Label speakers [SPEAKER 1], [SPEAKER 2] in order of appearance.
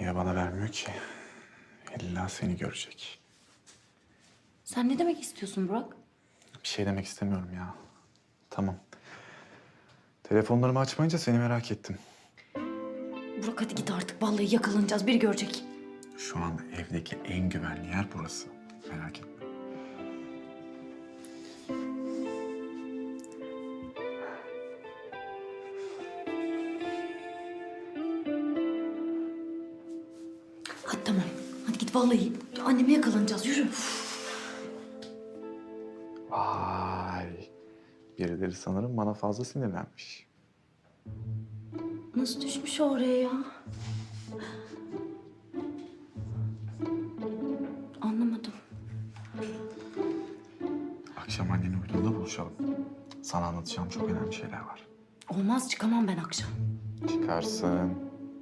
[SPEAKER 1] Ya bana vermiyor ki. İlla seni görecek.
[SPEAKER 2] Sen ne demek istiyorsun Burak?
[SPEAKER 1] Bir şey demek istemiyorum ya. Tamam. Telefonlarımı açmayınca seni merak ettim.
[SPEAKER 2] Burak hadi git artık. Vallahi yakalanacağız. Biri görecek.
[SPEAKER 1] Şu an evdeki en güvenli yer burası. Merak etme.
[SPEAKER 2] Tamam. Hadi git vallahi. Anneme yakalanacağız. Yürü.
[SPEAKER 1] Vay. Birileri sanırım bana fazla sinirlenmiş.
[SPEAKER 2] Nasıl düşmüş oraya ya? Anlamadım.
[SPEAKER 1] Akşam annenin uyduğunda buluşalım. Sana anlatacağım çok önemli şeyler var.
[SPEAKER 2] Olmaz çıkamam ben akşam.
[SPEAKER 1] Çıkarsın.